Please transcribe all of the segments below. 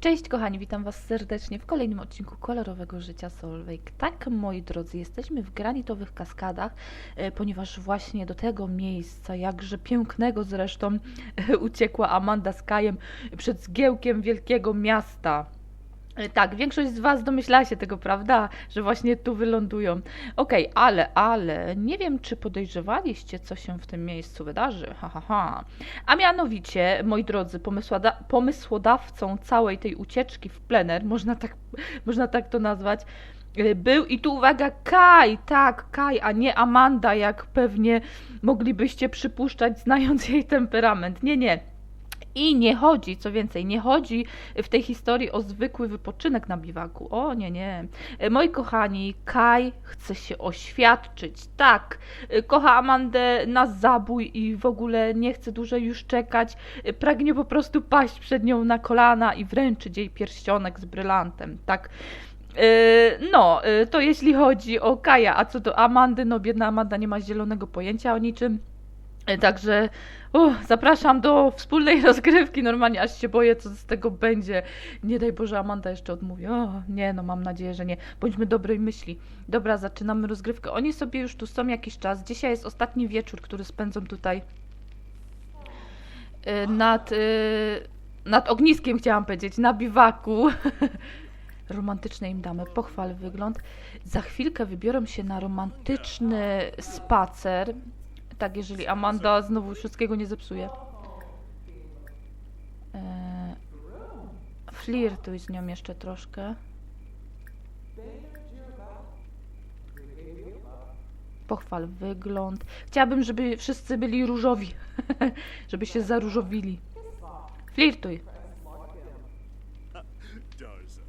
Cześć kochani, witam Was serdecznie w kolejnym odcinku kolorowego życia Solveig. Tak, moi drodzy, jesteśmy w granitowych kaskadach, e, ponieważ właśnie do tego miejsca, jakże pięknego zresztą, e, uciekła Amanda z Kajem przed zgiełkiem wielkiego miasta. E, Tak, większość z Was domyślała się tego, prawda? Że właśnie tu wylądują. Okej, ale, ale nie wiem, czy podejrzewaliście, co się w tym miejscu wydarzy. Ha, ha, ha. A mianowicie, moi drodzy, pomysłoda- pomysłodawcą całej tej ucieczki w plener, można tak, można tak to nazwać, y, był i tu uwaga, Kaj, tak, Kaj, a nie Amanda, jak pewnie moglibyście przypuszczać, znając jej temperament. Nie, nie. I nie chodzi, co więcej, nie chodzi w tej historii o zwykły wypoczynek na biwaku. O nie, nie. Moi kochani, Kai chce się oświadczyć. Tak, kocha Amandę na zabój i w ogóle nie chce dłużej już czekać. Pragnie po prostu paść przed nią na kolana i wręczyć jej pierścionek z brylantem. Tak. E, No, e, to jeśli chodzi o Kaja, a co do Amandy, no biedna Amanda nie ma zielonego pojęcia o niczym. E, Także uff, zapraszam do wspólnej rozgrywki. Normalnie aż się boję, co z tego będzie. Nie daj Boże, Amanda jeszcze odmówi. O, nie, no mam nadzieję, że nie. Bądźmy dobrej myśli. Dobra, zaczynamy rozgrywkę. Oni sobie już tu są jakiś czas. Dzisiaj jest ostatni wieczór, który spędzą tutaj y, nad, y, nad ogniskiem, chciałam powiedzieć, na biwaku. Romantyczne im damy, pochwal wygląd. Za chwilkę wybiorą się na romantyczny spacer. Tak, jeżeli Amanda znowu wszystkiego nie zepsuje. Eee, flirtuj z nią jeszcze troszkę. Pochwal wygląd. Chciałabym, żeby wszyscy byli różowi. żeby się zaróżowili. Flirtuj. does.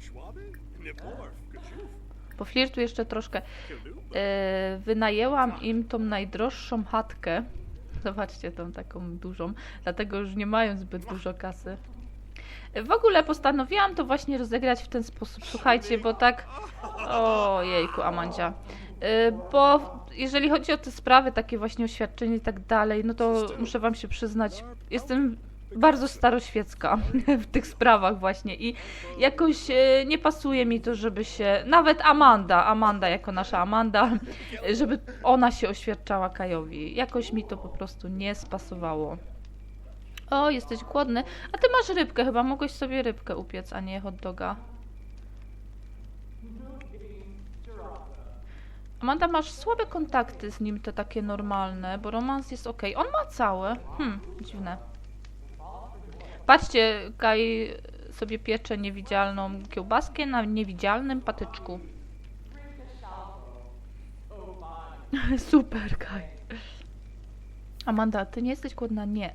Schwabe? Kachuf, Poflirtuj jeszcze troszkę. E, wynajęłam im tą najdroższą chatkę. Zobaczcie tą taką dużą, dlatego już nie mają zbyt dużo kasy. E, W ogóle postanowiłam to właśnie rozegrać w ten sposób. Słuchajcie, bo tak. Ojejku, Amandzia. E, Bo jeżeli chodzi o te sprawy, takie właśnie oświadczenie i tak dalej, no to muszę wam się przyznać, jestem bardzo staroświecka w tych sprawach właśnie i jakoś e, nie pasuje mi to, żeby się, nawet Amanda, Amanda jako nasza Amanda, żeby ona się oświadczała Kajowi. Jakoś mi to po prostu nie spasowało. O, jesteś głodny. A ty masz rybkę chyba, mogłeś sobie rybkę upiec, a nie hot doga. Amanda, masz słabe kontakty z nim, te takie normalne, bo romans jest ok. On ma całe. Hmm, dziwne. Patrzcie, Kai sobie piecze niewidzialną kiełbaskę na niewidzialnym patyczku. Super, Kai. Amanda, ty nie jesteś głodna? Nie.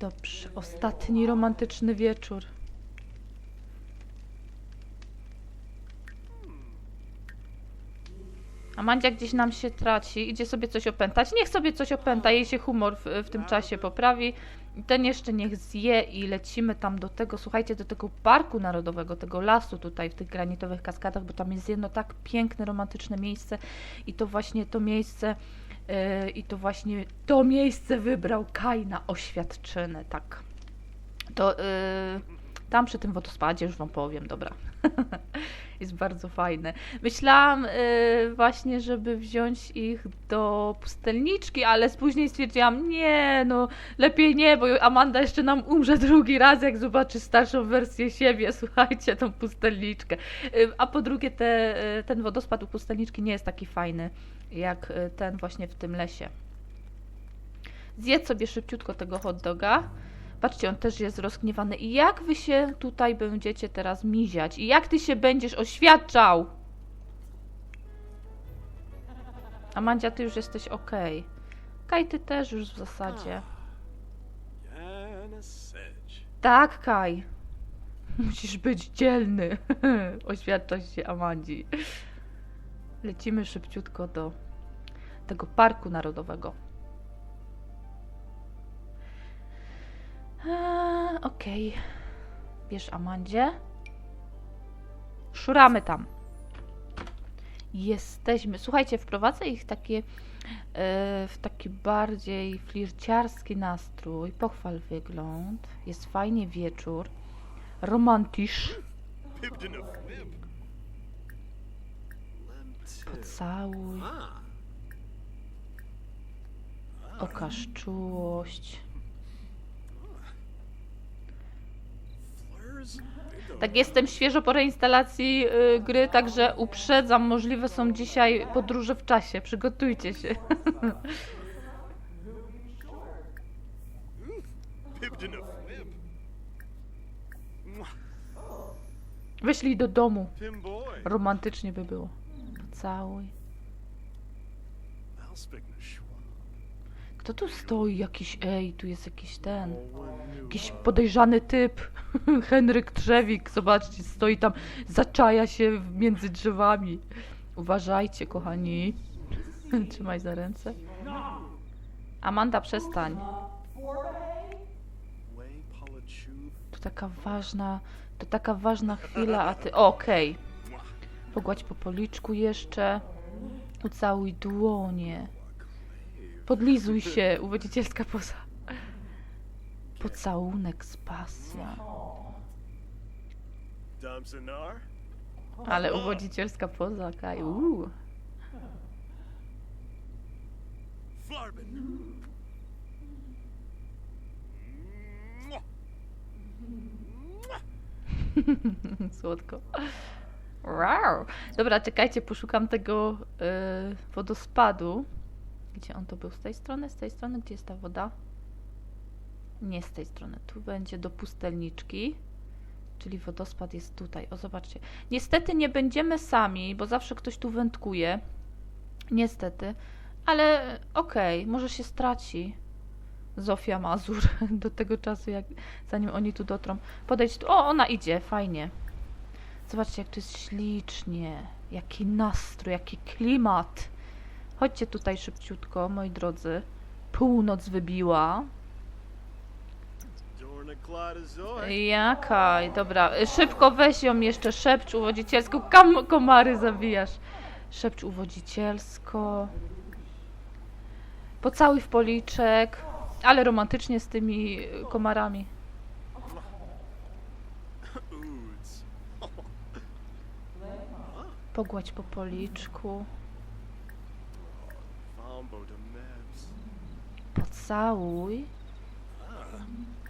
Dobrze, ostatni romantyczny wieczór. Amandzia gdzieś nam się traci, idzie sobie coś opętać. Niech sobie coś opęta, jej się humor w, w tym czasie poprawi. Ten jeszcze niech zje i lecimy tam do tego, słuchajcie, do tego parku narodowego, tego lasu tutaj w tych granitowych kaskadach, bo tam jest jedno tak piękne, romantyczne miejsce i to właśnie to miejsce yy, i to właśnie to miejsce wybrał Kaj na oświadczynę, tak. To yy, tam przy tym wodospadzie już wam powiem, dobra. jest bardzo fajne. Myślałam y, właśnie, żeby wziąć ich do pustelniczki, ale później stwierdziłam, nie, no lepiej nie, bo Amanda jeszcze nam umrze drugi raz, jak zobaczy starszą wersję siebie, słuchajcie, tą pustelniczkę. Y, a po drugie, te, y, ten wodospad u pustelniczki nie jest taki fajny, jak y, ten właśnie w tym lesie. Zjedz sobie szybciutko tego hot doga. Patrzcie, on też jest rozgniewany. I jak wy się tutaj będziecie teraz miziać? I jak ty się będziesz oświadczał? Amandzia, ty już jesteś okej. Kaj, ty też już w zasadzie. Tak, Kaj. Musisz być dzielny. Oświadczasz się Amandzi. Lecimy szybciutko do tego parku narodowego. Eee, Okej. Bierz Amandzie. Szuramy tam. Jesteśmy. Słuchajcie, wprowadzę ich takie e, w taki bardziej flirciarski nastrój. Pochwal wygląd. Jest fajnie wieczór. Romantisz. Pocałuj. Okaż czułość. Tak, jestem świeżo po reinstalacji y, gry, także uprzedzam, możliwe są dzisiaj podróże w czasie. Przygotujcie się. Wyślij do domu. Romantycznie by było. Pocałuj. Kto tu stoi? Jakiś, ej, tu jest jakiś ten. Jakiś podejrzany typ. Henryk Trzewik, zobaczcie, stoi tam, zaczaja się między drzewami. Uważajcie, kochani. Trzymaj za ręce. Amanda, przestań. To taka ważna, to taka ważna chwila, a ty... Okej. Pogładź po policzku jeszcze. Ucałuj dłonie. Podlizuj się, uwodzicielska poza. Pocałunek z pasją. Ale uwodzicielska poza, Kaj. Uuu. Słodko. Wow. Dobra, czekajcie, poszukam tego y, wodospadu. Gdzie on to był? Z tej strony? Z tej strony? Gdzie jest ta woda? Nie z tej strony. Tu będzie do pustelniczki. Czyli wodospad jest tutaj. O, zobaczcie. Niestety nie będziemy sami, bo zawsze ktoś tu wędkuje. Niestety. Ale okej, może się straci. Zofia Mazur do tego czasu, jak, zanim oni tu dotrą. Podejdź tu. O, ona idzie, fajnie. Zobaczcie, jak to jest ślicznie. Jaki nastrój, jaki klimat. Chodźcie tutaj szybciutko, moi drodzy. Północ wybiła. Dorna Clyde Azor. Jaka? Dobra, szybko weź ją jeszcze, szepcz uwodzicielsko. Kam komary zabijasz. Szepcz uwodzicielsko. Pocałuj w policzek. Ale romantycznie z tymi komarami. Pogładź po policzku. Pocałuj.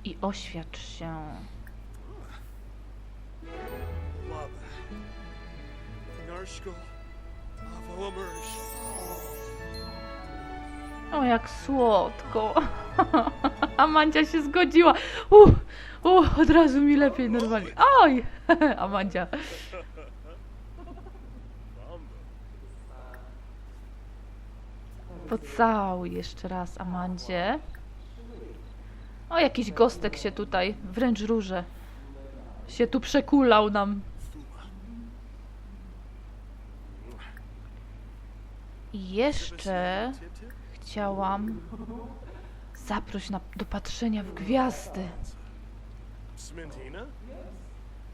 I oświadcz się. O, jak słodko. Amandzia się zgodziła. Uh, uh, od razu mi lepiej normalnie. Oj! Amandzia. Pocałuj jeszcze raz Amandzie. O, jakiś gostek się tutaj, wręcz róże, się tu przekulał nam. I jeszcze chciałam zaproś na, do patrzenia w gwiazdy. Smintina?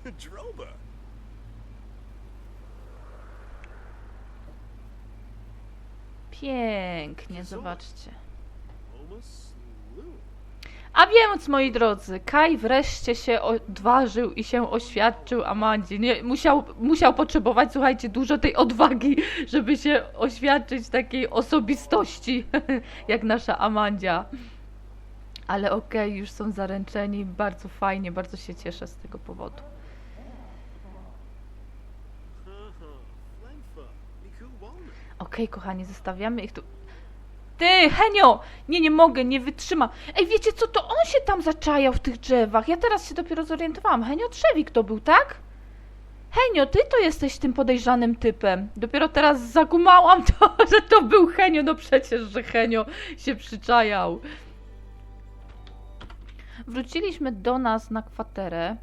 Droba. Pięknie, zobaczcie. A więc, moi drodzy, Kai wreszcie się odważył i się oświadczył Amandzie. Nie, musiał, musiał potrzebować, słuchajcie, dużo tej odwagi, żeby się oświadczyć takiej osobistości, jak nasza Amandzia. Ale okej, już są zaręczeni, bardzo fajnie, bardzo się cieszę z tego powodu. Okej, kochani, zostawiamy ich tu. Ty, Henio! Nie, nie mogę, nie wytrzymam. Ej, wiecie co, to on się tam zaczajał w tych drzewach. Ja teraz się dopiero zorientowałam. Henio Trzewik to był, tak? Henio, ty to jesteś tym podejrzanym typem. Dopiero teraz zagumałam to, że to był Henio. No przecież, że Henio się przyczajał. Wróciliśmy do nas na kwaterę.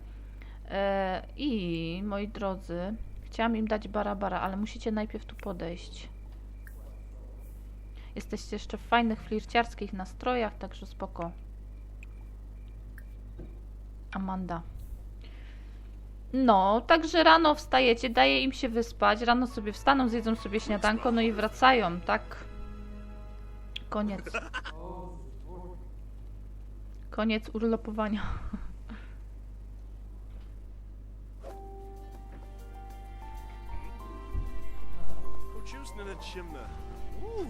E, I, moi drodzy, chciałam im dać barabara, ale musicie najpierw tu podejść. Jesteście jeszcze w fajnych flirciarskich nastrojach, także spoko. Amanda. No, także rano wstajecie, daje im się wyspać, rano sobie wstaną, zjedzą sobie śniadanko, no i wracają, tak? Koniec. Koniec urlopowania. Uczusny na chimna. Woo.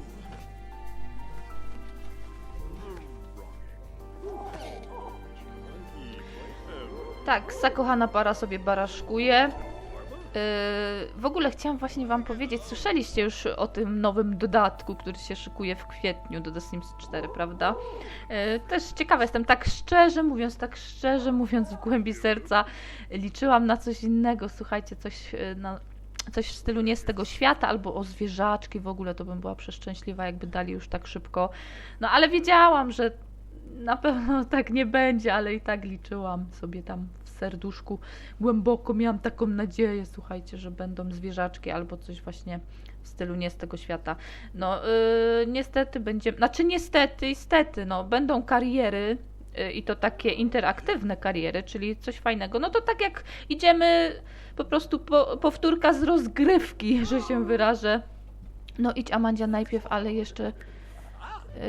Tak, zakochana para sobie baraszkuje. Yy, w ogóle chciałam właśnie Wam powiedzieć, słyszeliście już o tym nowym dodatku, który się szykuje w kwietniu do The Sims 4, prawda? Yy, też ciekawa jestem, tak szczerze mówiąc, tak szczerze mówiąc w głębi serca, liczyłam na coś innego, słuchajcie, coś yy, na, coś w stylu nie z tego świata, albo o zwierzaczki w ogóle, to bym była przeszczęśliwa, jakby dali już tak szybko. No ale wiedziałam, że na pewno tak nie będzie, ale i tak liczyłam sobie tam w serduszku. Głęboko miałam taką nadzieję, słuchajcie, że będą zwierzaczki albo coś właśnie w stylu nie z tego świata. No yy, niestety będzie, znaczy niestety, niestety, no będą kariery yy, i to takie interaktywne kariery, czyli coś fajnego. No to tak jak idziemy po prostu po, powtórka z rozgrywki, że się wyrażę. No idź Amandzia najpierw, ale jeszcze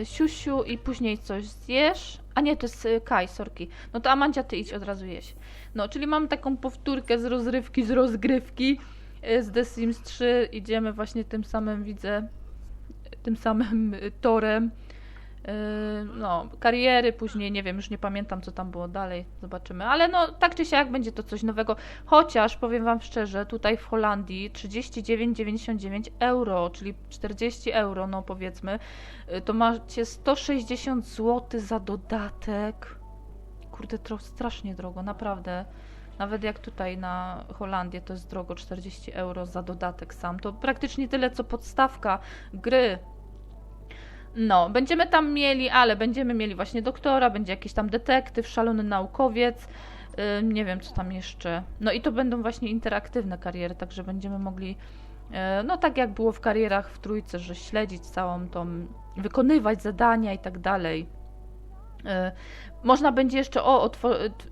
siusiu i później coś zjesz. A nie, to jest e, Kaj, sorki. No to Amandzia, ty idź od razu jeść. No, czyli mam taką powtórkę z rozrywki, z rozgrywki e, z The Sims 3. Idziemy właśnie tym samym, widzę, tym samym e, torem. E, No, kariery, później nie wiem, już nie pamiętam co tam było dalej, zobaczymy. Ale no, tak czy siak będzie to coś nowego. Chociaż powiem Wam szczerze, tutaj w Holandii 39,99 euro, czyli 40 euro, no powiedzmy, y, to macie 160 zł za dodatek. Kurde, to strasznie drogo, naprawdę. Nawet jak tutaj na Holandię to jest drogo, 40 euro za dodatek sam. To praktycznie tyle co podstawka gry. No, będziemy tam mieli, ale będziemy mieli właśnie doktora, będzie jakiś tam detektyw, szalony naukowiec, yy, nie wiem co tam jeszcze. No i to będą właśnie interaktywne kariery, także będziemy mogli, yy, no tak jak było w karierach w trójce, że śledzić całą tą, wykonywać zadania i tak dalej. Można będzie jeszcze o,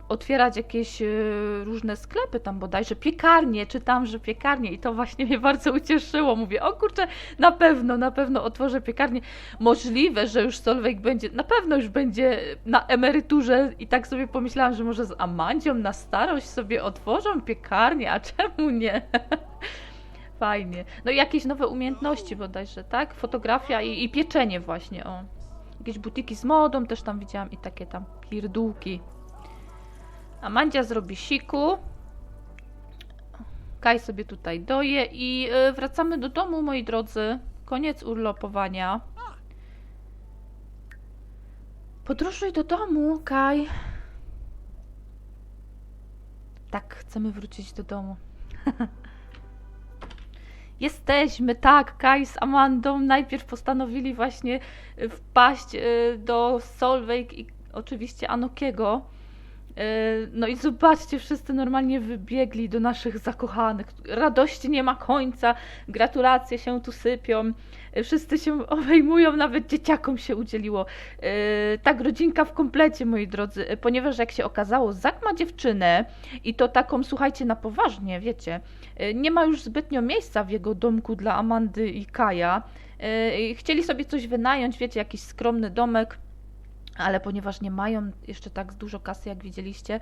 otwierać jakieś yy, różne sklepy tam bodajże, piekarnie, czytam, że piekarnie i to właśnie mnie bardzo ucieszyło. Mówię, o kurczę, na pewno, na pewno otworzę piekarnię. Możliwe, że już Solveig będzie, na pewno już będzie na emeryturze i tak sobie pomyślałam, że może z Amandzią na starość sobie otworzą piekarnię, a czemu nie? Fajnie. No i jakieś nowe umiejętności bodajże, tak? Fotografia i, i pieczenie właśnie, o. Jakieś butiki z modą też tam widziałam i takie tam pierdółki. Amandzia zrobi siku. Kaj sobie tutaj doje i y, wracamy do domu, moi drodzy. Koniec urlopowania. Podróżuj do domu, Kaj. Tak, chcemy wrócić do domu. Jesteśmy, tak, Kai z Amandą najpierw postanowili właśnie y, wpaść y, do Solveig i oczywiście Anokiego. Y, No i zobaczcie, wszyscy normalnie wybiegli do naszych zakochanych. Radości nie ma końca, gratulacje się tu sypią, y, wszyscy się obejmują, nawet dzieciakom się udzieliło. Y, Tak, rodzinka w komplecie, moi drodzy, ponieważ jak się okazało, Zak ma dziewczynę i to taką, słuchajcie, na poważnie, wiecie. Nie ma już zbytnio miejsca w jego domku dla Amandy i Kaja. Chcieli sobie coś wynająć, wiecie, jakiś skromny domek ale ponieważ nie mają jeszcze tak dużo kasy, jak widzieliście,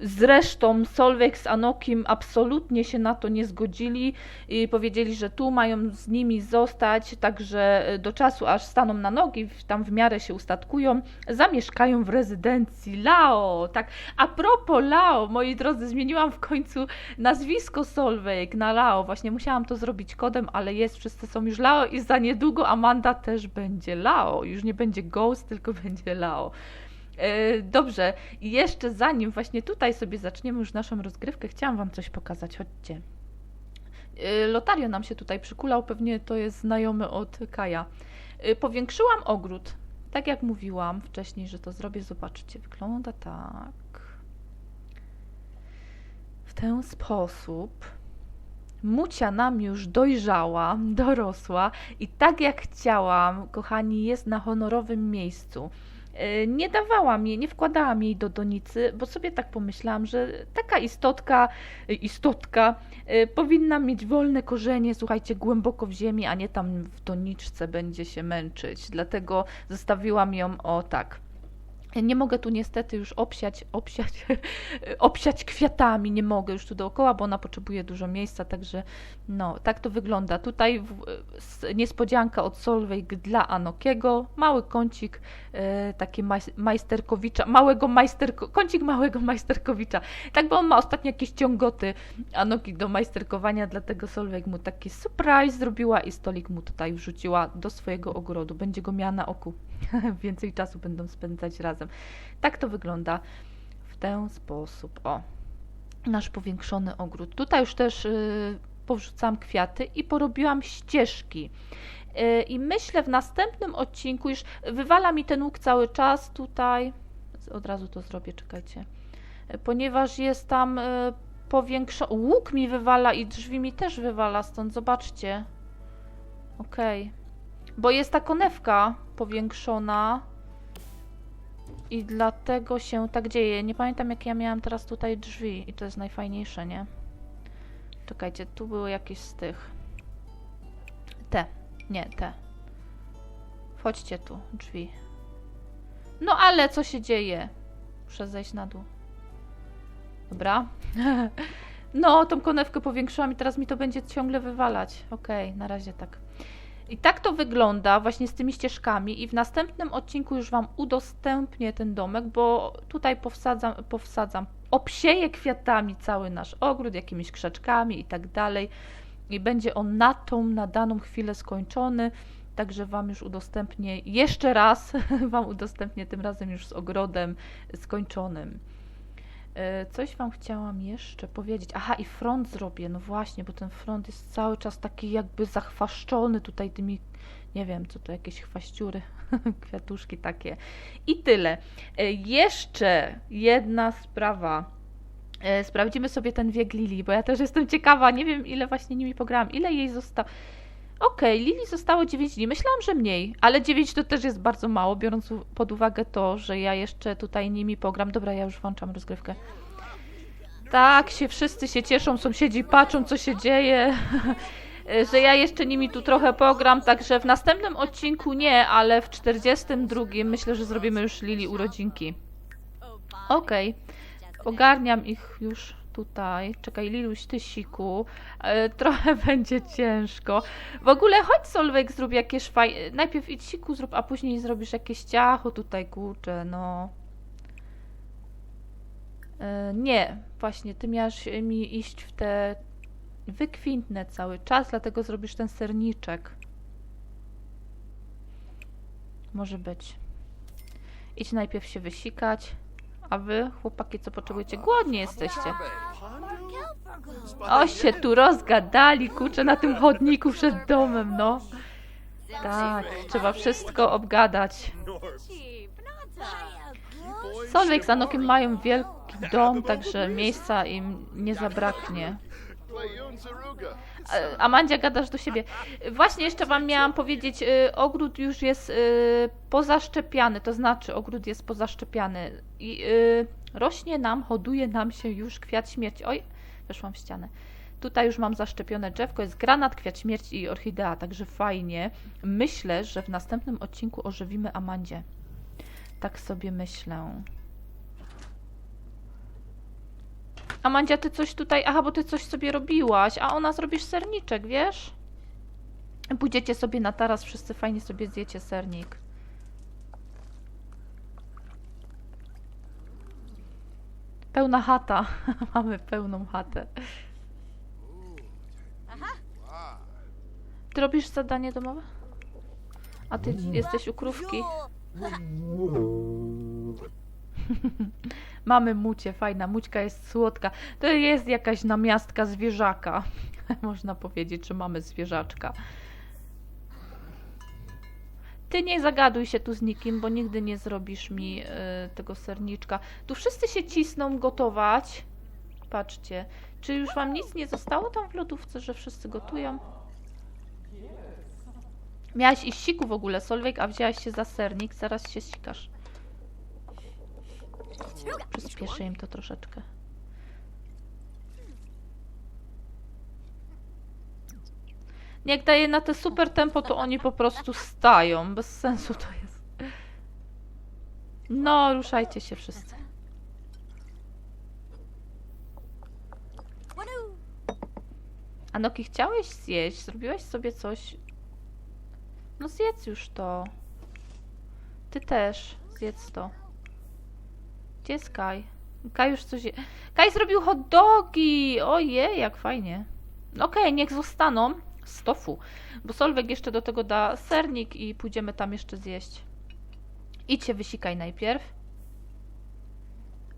zresztą Solveig z Anokim absolutnie się na to nie zgodzili i powiedzieli, że tu mają z nimi zostać, także y, do czasu, aż staną na nogi, tam w miarę się ustatkują, zamieszkają w rezydencji Lao. Tak, a propos Lao, moi drodzy, zmieniłam w końcu nazwisko Solveig na Lao. Właśnie musiałam to zrobić kodem, ale jest, wszyscy są już Lao i za niedługo Amanda też będzie Lao. Już nie będzie Ghost, tylko będzie Lao. E, Dobrze, i jeszcze zanim właśnie tutaj sobie zaczniemy już naszą rozgrywkę, chciałam Wam coś pokazać. Chodźcie. E, Lotario nam się tutaj przykulał, pewnie to jest znajomy od Kaja. E, Powiększyłam ogród. Tak jak mówiłam wcześniej, że to zrobię, zobaczcie, wygląda tak. W ten sposób Mucia nam już dojrzała, dorosła i tak jak chciałam, kochani, jest na honorowym miejscu. E, Nie dawałam jej, nie wkładałam jej do donicy, bo sobie tak pomyślałam, że taka istotka, istotka e, powinna mieć wolne korzenie, słuchajcie, głęboko w ziemi, a nie tam w doniczce będzie się męczyć. Dlatego zostawiłam ją o tak. Nie mogę tu niestety już obsiać, obsiać, obsiać kwiatami, nie mogę już tu dookoła, bo ona potrzebuje dużo miejsca, także no, tak to wygląda. Tutaj niespodzianka od Solveig dla Anokiego, mały kącik e, taki maj, majsterkowicza, małego majsterko, kącik małego majsterkowicza. Tak, bo on ma ostatnio jakieś ciągoty Anoki do majsterkowania, dlatego Solveig mu taki surprise zrobiła i stolik mu tutaj wrzuciła do swojego ogrodu. Będzie go miała na oku. Więcej czasu będą spędzać razem. Tak to wygląda w ten sposób. O, nasz powiększony ogród. Tutaj już też y, powrzucam kwiaty i porobiłam ścieżki. Y, I myślę w następnym odcinku już wywala mi ten łuk cały czas tutaj. Od razu to zrobię, czekajcie. Y, Ponieważ jest tam y, powiększony. Łuk mi wywala i drzwi mi też wywala stąd, zobaczcie. Okej. Bo jest ta konewka powiększona. I dlatego się tak dzieje. Nie pamiętam, jakie ja miałam teraz tutaj drzwi. I to jest najfajniejsze, nie? Czekajcie, tu były jakieś z tych. Te. Nie, te. Wchodźcie tu, drzwi. No ale co się dzieje? Muszę zejść na dół. Dobra. No, tą konewkę powiększyłam i teraz mi to będzie ciągle wywalać. Okej, na razie tak. I tak to wygląda właśnie z tymi ścieżkami i w następnym odcinku już Wam udostępnię ten domek, bo tutaj powsadzam, powsadzam obsieję kwiatami cały nasz ogród, jakimiś krzaczkami i tak dalej. I będzie on na tą, na daną chwilę skończony. Także Wam już udostępnię, jeszcze raz Wam udostępnię, tym razem już z ogrodem skończonym. E, Coś Wam chciałam jeszcze powiedzieć. Aha, i front zrobię. No właśnie, bo ten front jest cały czas taki jakby zachwaszczony tutaj tymi, nie wiem, co to jakieś chwaściury, kwiatuszki takie. I tyle. E, Jeszcze jedna sprawa. E, Sprawdzimy sobie ten wiek Lili, bo ja też jestem ciekawa. Nie wiem, ile właśnie nimi pograłam. Ile jej zostało. Okej, Lili zostało 9 dni. Myślałam, że mniej, ale 9 to też jest bardzo mało, biorąc pod uwagę to, że ja jeszcze tutaj nimi pogram. Dobra, ja już włączam rozgrywkę. Tak, się wszyscy się cieszą, sąsiedzi patrzą, co się dzieje, że ja jeszcze nimi tu trochę pogram, także w następnym odcinku nie, ale w 42 myślę, że zrobimy już Lili urodzinki. Okej, ogarniam ich już tutaj. Czekaj, Liluś, ty siku. E, trochę będzie ciężko. W ogóle chodź Solveig, zrób jakieś fajne... Najpierw idź siku zrób, a później zrobisz jakieś ciacho tutaj, kurczę, no. E, nie, właśnie, ty miałaś mi iść w te wykwintne cały czas, dlatego zrobisz ten serniczek. Może być. Idź najpierw się wysikać, a wy, chłopaki, co potrzebujecie? Głodni jesteście. O, się tu rozgadali, kurczę, na tym chodniku przed domem, no. Tak, trzeba wszystko obgadać. Solveig z Anokiem mają wielki dom, także miejsca im nie zabraknie. E, Amandzia, gadasz do siebie. Właśnie jeszcze wam miałam powiedzieć, y, ogród już jest y, pozaszczepiany, to znaczy ogród jest pozaszczepiany i y, rośnie nam, hoduje nam się już kwiat śmierci. Oj, weszłam w ścianę. Tutaj już mam zaszczepione drzewko, jest granat, kwiat śmierci i orchidea, także fajnie. Myślę, że w następnym odcinku ożywimy Amandzie. Tak sobie myślę. Amandzia, ty coś tutaj. Aha, bo ty coś sobie robiłaś, a ona zrobisz serniczek, wiesz? Pójdziecie sobie na taras, wszyscy fajnie sobie zjecie sernik. Pełna chata. Mamy pełną chatę. Ty robisz zadanie domowe? A ty jesteś u krówki. Mamy mucie, fajna. Mućka jest słodka. To jest jakaś namiastka zwierzaka. Można powiedzieć, że mamy zwierzaczka. Ty nie zagaduj się tu z nikim, bo nigdy nie zrobisz mi y, tego serniczka. Tu wszyscy się cisną gotować. Patrzcie. Czy już wam nic nie zostało tam w lodówce, że wszyscy gotują? Miałaś iść siku w ogóle, Solveig, a wzięłaś się za sernik, zaraz się sikasz. Przyspieszę im to troszeczkę. Jak daje na te super tempo, to oni po prostu stają. Bez sensu to jest. No, ruszajcie się wszyscy. Anoki, chciałeś zjeść? Zrobiłeś sobie coś? No zjedz już to. Ty też. Zjedz to. Gdzie jest Kaj? Kaj już coś je... Kaj zrobił hot dogi! Ojej, jak fajnie. Okej, niech zostaną z tofu. Bo Solwek jeszcze do tego da sernik i pójdziemy tam jeszcze zjeść. Idź się wysikaj najpierw.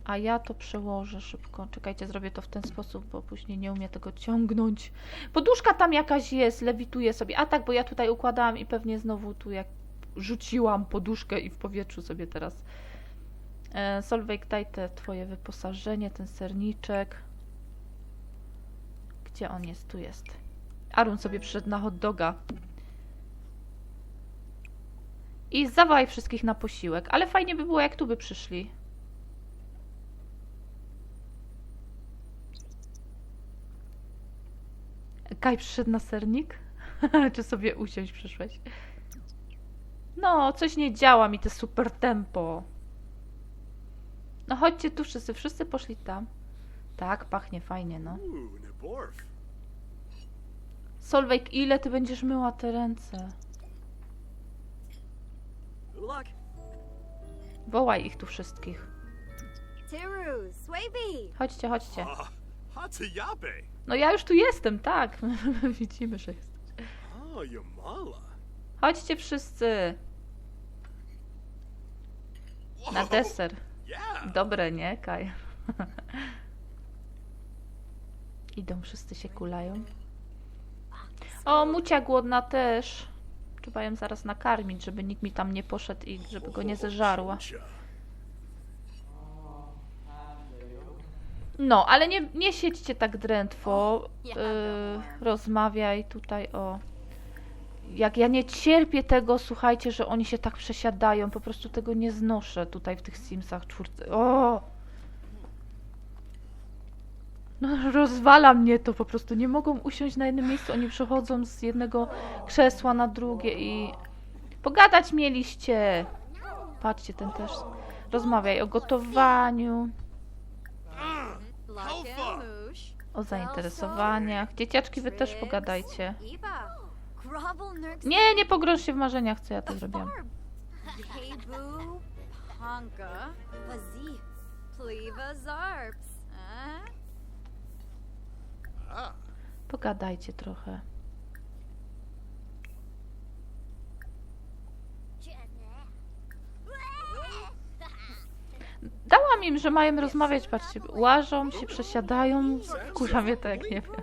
A ja to przełożę szybko. Czekajcie, zrobię to w ten sposób, bo później nie umiem tego ciągnąć. Poduszka tam jakaś jest, lewituje sobie. A tak, bo ja tutaj układałam i pewnie znowu tu jak rzuciłam poduszkę i w powietrzu sobie teraz. E, Solveig, daj te twoje wyposażenie, ten serniczek. Gdzie on jest? Tu jest. Arun sobie przyszedł na hot doga. I zawaj wszystkich na posiłek. Ale fajnie by było, jak tu by przyszli. Kaj przyszedł na sernik? Czy sobie usiąść przyszłeś? No, coś nie działa mi te super tempo. No chodźcie tu wszyscy, wszyscy poszli tam. Tak, pachnie fajnie, no. Solveig, ile ty będziesz myła te ręce? Wołaj ich tu wszystkich. Chodźcie, chodźcie. Ah. No ja już tu jestem, tak. Widzimy, że jest. Oh, Yamala. Chodźcie wszyscy. Na deser. Dobre, nie, Kaj? Idą, wszyscy się kulają. O, Mucia głodna też. Trzeba ją zaraz nakarmić, żeby nikt mi tam nie poszedł i żeby go nie zeżarła. No, ale nie, nie siedźcie tak drętwo. Yy, wiem. rozmawiaj tutaj o. Jak ja nie cierpię tego, słuchajcie, że oni się tak przesiadają. Po prostu tego nie znoszę tutaj w tych Simsach czwórce. O! No, rozwala mnie to po prostu. Nie mogą usiąść na jednym miejscu. Oni przechodzą z jednego krzesła na drugie i. Pogadać mieliście! Patrzcie, ten też. Rozmawiaj o gotowaniu. O zainteresowaniach. Dzieciaczki, wy też pogadajcie. Nie, nie pogrąż się w marzeniach, co ja to zrobiłam. Kebu, Panka, Pazi, Pleva Zarps. Eh? Pogadajcie trochę. Dałam im, że mają rozmawiać, patrzcie, łażą, się przesiadają, kurwa mnie to jak nie wiem.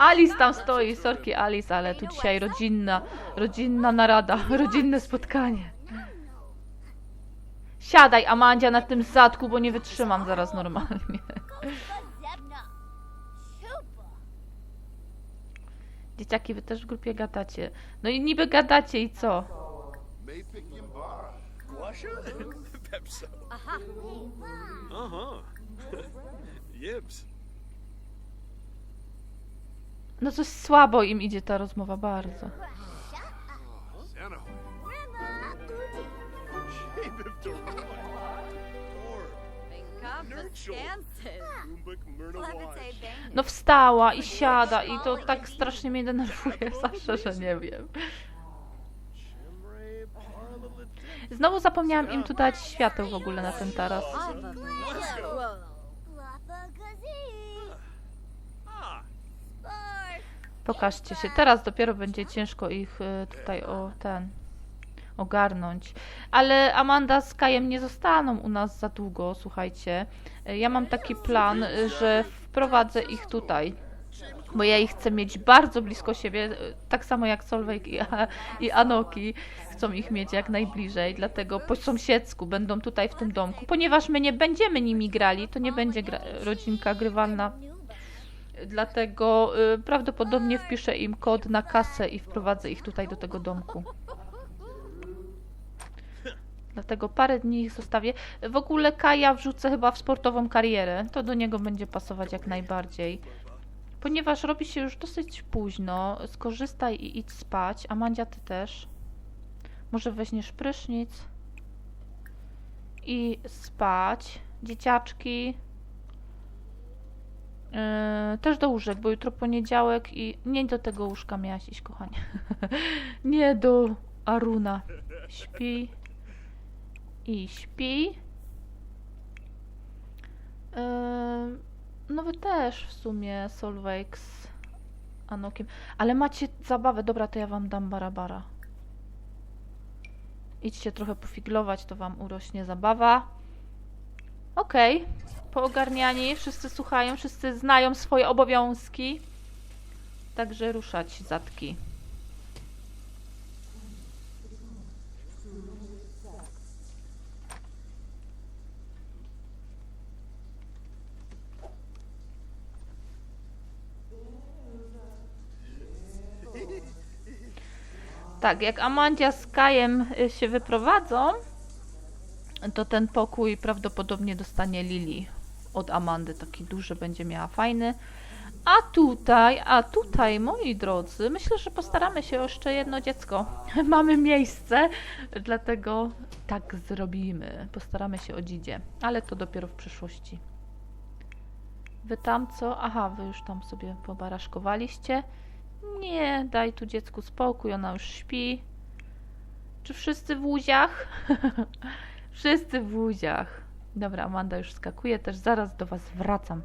Alice tam stoi, sorki Alice, ale tu dzisiaj rodzinna, rodzinna narada, rodzinne spotkanie. Siadaj, Amandzia, na tym zadku, bo nie wytrzymam zaraz normalnie. Dzieciaki, wy też w grupie gadacie. No i niby gadacie i co? Pepso. Aha. No coś słabo im idzie ta rozmowa bardzo. No wstała i siada i to tak strasznie mnie denerwuje zawsze, że nie wiem. Znowu zapomniałam im tu dać świateł w ogóle na ten taras. Pokażcie się. Teraz dopiero będzie ciężko ich y, tutaj o ten ogarnąć. Ale Amanda z Kajem nie zostaną u nas za długo, słuchajcie. Y, Ja mam taki plan, y, że wprowadzę ich tutaj. bo ja ich chcę mieć bardzo blisko siebie, e, tak samo jak Solveig i, i Anoki chcą ich mieć jak najbliżej, dlatego po sąsiedzku będą tutaj w tym domku, ponieważ my nie będziemy nimi grali, to nie będzie gra, rodzinka grywalna, dlatego y, prawdopodobnie wpiszę im kod na kasę i wprowadzę ich tutaj do tego domku. Dlatego parę dni ich zostawię. W ogóle Kaja wrzucę chyba w sportową karierę. To do niego będzie pasować jak najbardziej. Ponieważ robi się już dosyć późno, skorzystaj i idź spać. Amandzia, ty też. Może weźmiesz prysznic i spać. Dzieciaczki. Yy, też do łóżek, bo jutro poniedziałek i nie do tego łóżka miałaś iść, kochanie. nie do Aruna. Śpi. I śpi. Yy, no wy też w sumie Solveig z Anokiem. Ale macie zabawę. Dobra, to ja wam dam barabara. Idźcie trochę pofiglować, to wam urośnie zabawa. Okej. Poogarniani, wszyscy słuchają, wszyscy znają swoje obowiązki. Także ruszać zatki. Tak, jak Amandia z Kajem y, się wyprowadzą, to ten pokój prawdopodobnie dostanie Lili od Amandy. Taki duży będzie miała, fajny. A tutaj, a tutaj, moi drodzy, myślę, że postaramy się o jeszcze jedno dziecko. Mamy miejsce, dlatego tak zrobimy. Postaramy się o dzidzie, ale to dopiero w przyszłości. Wy tam co? Aha, wy już tam sobie pobaraszkowaliście. Nie, daj tu dziecku spokój, ona już śpi. Czy wszyscy w łuziach? wszyscy w łuziach. Dobra, Amanda już skakuje, też zaraz do was wracam.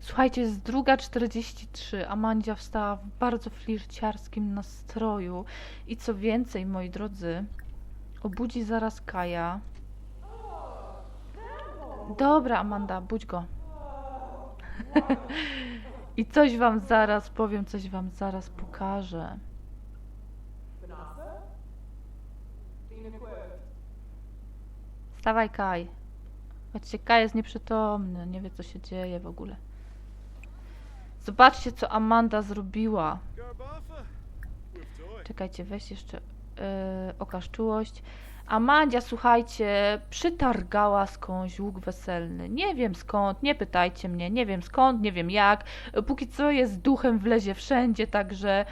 Słuchajcie, jest druga 43. Amandzia wstała w bardzo flirciarskim nastroju. I co więcej, moi drodzy, obudzi zaraz Kaja. Dobra, Amanda, budź go. I coś wam zaraz powiem, coś wam zaraz pokażę. Wstawaj, Kaj. Chodźcie, Kaj jest nieprzytomny, nie wie co się dzieje w ogóle. Zobaczcie, co Amanda zrobiła. Czekajcie, weź jeszcze yy, okaż czułość. Amandzia, słuchajcie, przytargała skądś łuk weselny. Nie wiem skąd, nie pytajcie mnie, nie wiem skąd, nie wiem jak. Póki co jest duchem, wlezie wszędzie, także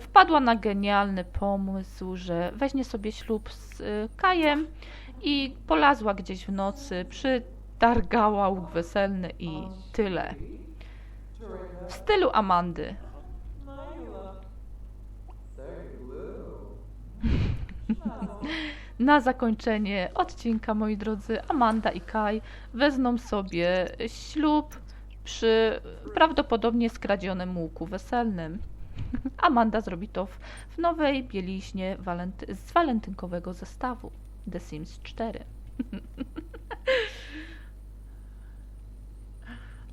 wpadła na genialny pomysł, że weźmie sobie ślub z e, Kajem i polazła gdzieś w nocy, przytargała łuk weselny i tyle. W stylu Amandy. Na zakończenie odcinka, moi drodzy, Amanda i Kai wezmą sobie ślub przy prawdopodobnie skradzionym łuku weselnym. Amanda zrobi to w, w nowej bieliźnie walenty z walentynkowego zestawu The Sims 4.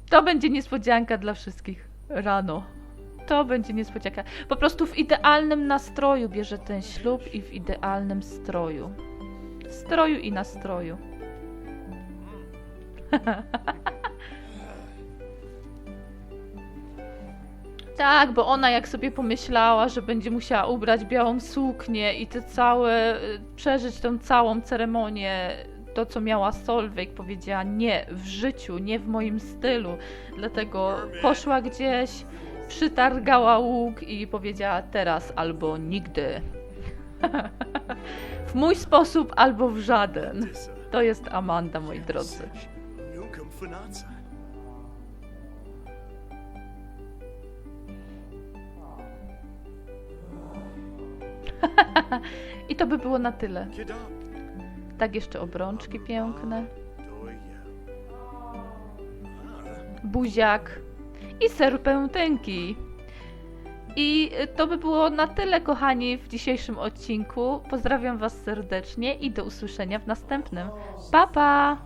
To będzie niespodzianka dla wszystkich rano. To będzie niespodzianka. Po prostu w idealnym nastroju bierze ten ślub i w idealnym stroju. Stroju i nastroju. Tak, bo ona jak sobie pomyślała, że będzie musiała ubrać białą suknię i te całe, y, przeżyć tą całą ceremonię, to co miała Solveig, powiedziała nie, w życiu, nie w moim stylu. Dlatego poszła gdzieś, przytargała łuk i powiedziała teraz albo nigdy. w mój sposób albo w żaden. To jest Amanda, moi drodzy. I to by było na tyle. Tak jeszcze obrączki piękne, buziak i serpentynki. I to by było na tyle, kochani, w dzisiejszym odcinku. Pozdrawiam Was serdecznie i do usłyszenia w następnym. Pa, pa!